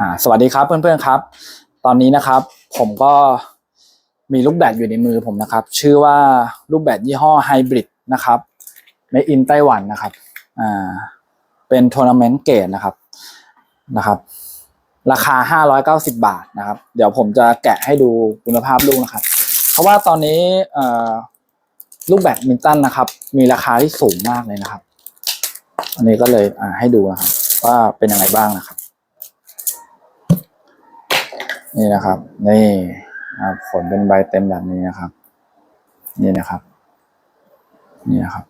อ่าสวัสดีครับเพื่อนๆครับ ตอนนี้นะครับ ผมก็มีลูกแบดอยู่ในมือผมนะครับ ชื่อว่าลูกแบดยี่ห้อไฮบริดนะครับในอินไต้หวันนะครับอ่าเป็นทัวร์นาเมนต์เกรดนะครับนะครับ ราคา 590 บาทนะครับ เดี๋ยวผมจะแกะให้ดูคุณภาพลูกนะครับ เพราะว่าตอนนี้ลูกแบดมินตันนะครับ มีราคาที่สูงมากเลยนะครับ อันนี้ก็เลยให้ดูนะครับว่าเป็นยังไงบ้างนะครับ นี่นะครับ นี่ผลเป็นใบเต็มแบบนี้นะครับ นี่นะครับ นี่นะครับ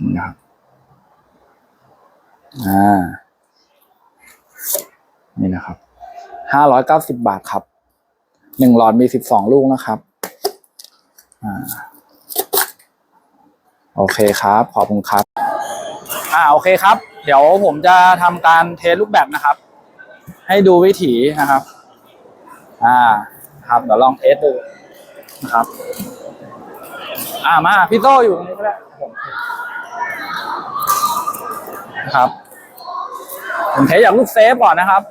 นี่นะครับอ่านี่นะครับห้าร้อยเก้าสิบบาทครับหนึ่งหลอดมีสิบสองลูกนะครับอ่าโอเคครับ ขอบคุณครับ อ่าโอเคครับ เดี๋ยวผมจะทำการเทสลูกแบบนะครับ ให้ดูวิถีนะครับ อ่า ครับเดี๋ยวลองเทสดูนะครับ อ่ามาพี่โต้อยู่ตรงนี้ก็ได้นะครับผมเทสจากลูกเซฟก่อนนะครับ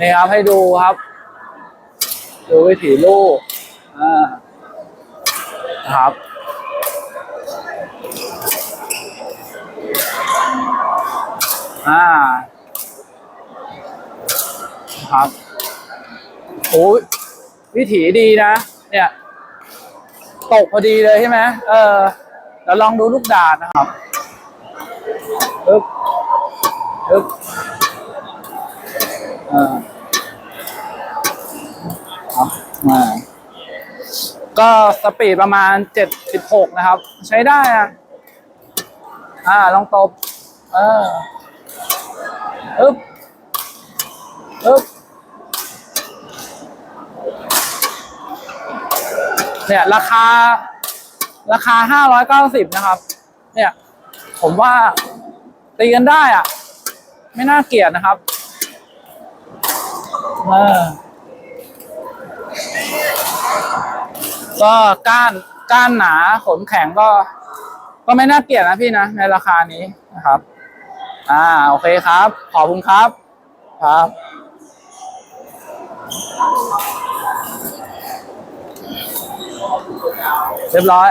นี่ครับให้ดูครับ ดูวิถีลูกอ่าครับ อ่า ครับโอ้ยวิถีดีนะ เนี่ย ตกพอดีเลยใช่ไหมเออเดี๋ยวลองดูลูกดาดนะครับปึ๊บปึ๊บเออครับมาก็สปีดประมาณเจ็ดสิบหกนะครับ ใช้ได้อะอ่า ลองตบ เออ อึ๊บอึ๊บเนี่ยราคา ราคาห้าร้อยเก้าสิบนะครับ เนี่ย ผมว่าตีกันได้อะ ไม่น่าเกลียดนะครับเออก็ก้านก้านหนาขนแข็งก็ ก็ไม่น่าเกลียดนะพี่นะ ในราคานี้นะครับ อ่าโอเคครับ ขอบคุณครับ ครับ เรียบร้อย